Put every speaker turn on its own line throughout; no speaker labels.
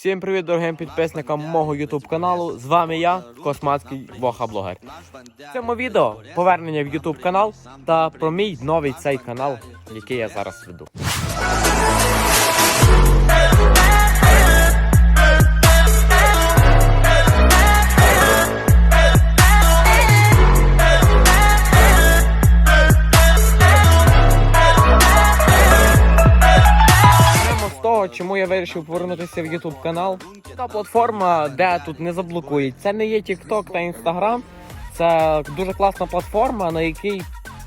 Всім привіт, дорогим підписникам мого ютуб каналу. З вами я, Космацький Воха Блогер. В цьому відео повернення в ютуб канал та про мій новий цей канал, який я зараз веду. Я вирішив повернутися в YouTube канал. Та платформа, де тут не заблокують. Це не є TikTok та Instagram. Це дуже класна платформа, на якій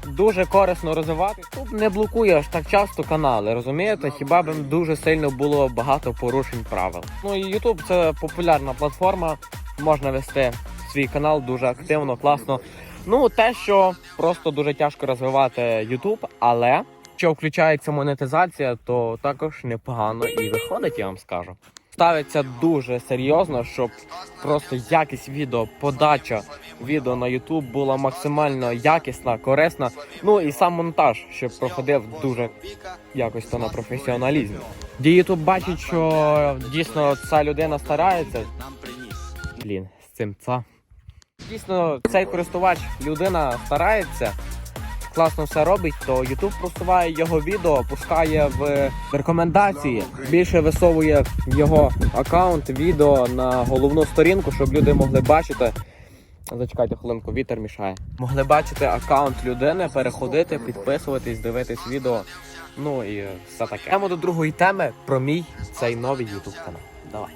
дуже корисно розвивати. Тут не блокує аж так часто канали, розумієте? Хіба б дуже сильно було багато порушень правил. Ну і YouTube це популярна платформа. Можна вести свій канал дуже активно, класно. Ну, те, що просто дуже тяжко розвивати YouTube, але Якщо включається монетизація, то також непогано і виходить, я вам скажу. Ставиться дуже серйозно, щоб просто якість відео, подача відео на YouTube була максимально якісна, корисна. Ну і сам монтаж, щоб проходив дуже якось то на професіоналізмі. Де YouTube бачить, що дійсно ця людина старається. Блін, з цим ца. Дійсно, цей користувач, людина старається класно все робить, то YouTube просуває його відео, пускає в рекомендації, більше висовує його аккаунт, відео на головну сторінку, щоб люди могли бачити. Зачекайте хвилинку, вітер мішає. Могли бачити аккаунт людини, переходити, підписуватись, дивитись відео. Ну і все таке. Йдемо до другої теми про мій цей новий YouTube канал. Давай.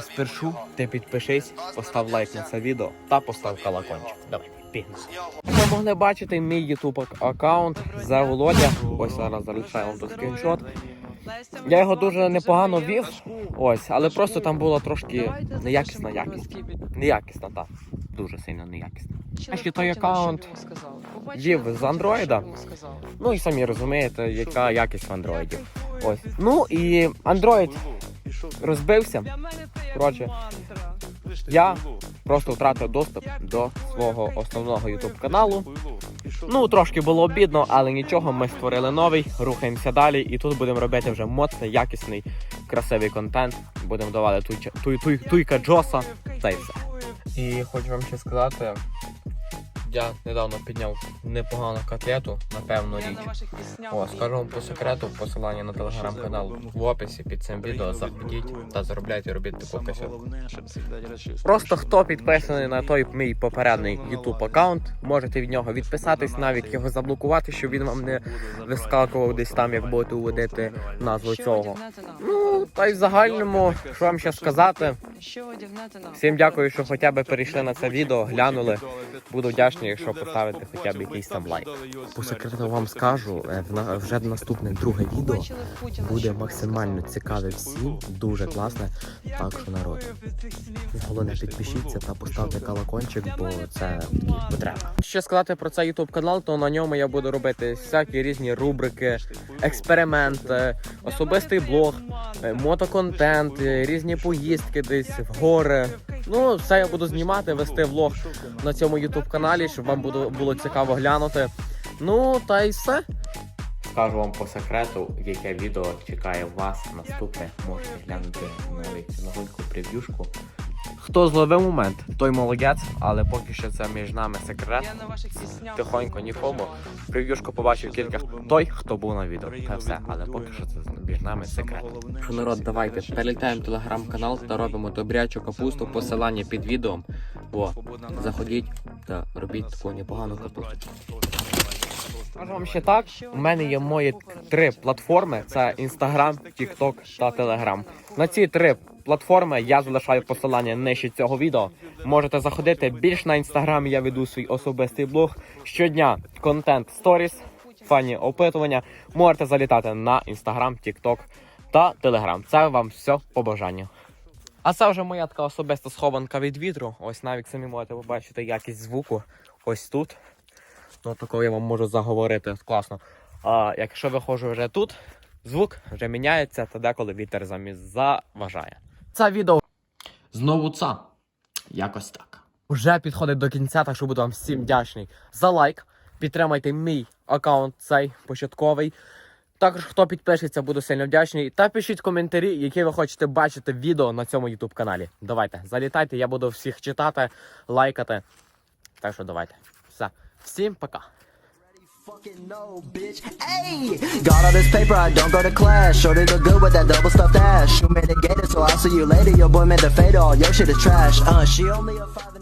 Спершу ти підпишись, постав лайк на це відео та постав колокольчик. Давай, пігнали. Ви могли бачити мій YouTube аккаунт за Володя. Ось зараз залишаю вам тут скріншот. Я його дуже непогано вів, ось, але просто там була трошки неякісна якість. Неякісна, так. Дуже сильно неякісна. Ще той аккаунт вів з Андроїда. Ну і самі розумієте, яка якість в андроїді. Ось. Ну і Android розбився. Коротше, я просто втратив доступ до свого основного YouTube каналу. Ну, трошки було обідно, але нічого, ми створили новий, рухаємося далі, і тут будемо робити вже моцний, якісний, красивий контент. Будемо давати туй, туй, туй, туйка Джоса та й все. І хочу вам ще сказати, я недавно підняв непогану котлету, напевно, річ. О, скажу вам по секрету, посилання на телеграм-канал в описі під цим відео. Заходіть та заробляйте, робіть таку кисю. Просто хто підписаний на той мій попередній YouTube аккаунт, можете від нього відписатись, навіть його заблокувати, щоб він вам не вискакував десь там, як будете уводити назву цього. Ну, та й в загальному, що вам ще сказати. Всім дякую, що хоча б перейшли на це відео, глянули. Буду вдячний, якщо поставите хоча б якийсь там лайк. По секрету вам скажу, е, в на- вже наступне друге відео буде максимально цікаве всім, дуже класне. Так що народ. Головне підпишіться та поставте колокольчик, бо це потреба. Що сказати про цей YouTube канал, то на ньому я буду робити всякі різні рубрики, експерименти, особистий блог, е, мотоконтент, е, різні поїздки десь в гори. Ну, все я буду знімати, вести влог на цьому YouTube каналі, щоб вам було, цікаво глянути. Ну, та й все. Скажу вам по секрету, яке відео чекає вас наступне. Можете глянути навіть новеньку прев'юшку. Хто зловив момент, той молодець, але поки що це між нами секрет. Тихонько, нікому. Прев'юшку побачив кілька. Той, хто був на відео. Та все, але поки що це між нами секрет. Що народ, давайте перелітаємо в телеграм-канал та робимо добрячу капусту. Посилання під відео. О, заходіть та робіть таку непогану капусту. Скажу вам ще так, у мене є мої три платформи: це Instagram, TikTok та Telegram. На ці три платформи я залишаю посилання нижче цього відео. Можете заходити більш на інстаграм. Я веду свій особистий блог. Щодня контент сторіс, фані опитування. Можете залітати на інстаграм, TikTok та Telegram. Це вам все по бажанню. А це вже моя така особиста схованка від вітру. Ось навіть самі можете побачити якість звуку. Ось тут. Ну, такого я вам можу заговорити класно. А якщо виходжу вже тут, звук вже міняється, то деколи вітер замість заважає. Це відео знову це. Якось так. Уже підходить до кінця, так що буду вам всім вдячний за лайк. Підтримайте мій аккаунт цей початковий. Також хто підпишеться, буду сильно вдячний. Та пишіть коментарі, які ви хочете бачити відео на цьому YouTube каналі. Давайте, залітайте, я буду всіх читати, лайкати. Так що давайте. Все. Всім пока.
Fucking know, bitch. Hey, got all this paper, I don't go to class. Shorty look good with that double stuffed ass. Shoot mitigated, so I'll see you later. Your boy made the fade all. your shit is trash. Uh, she only a five.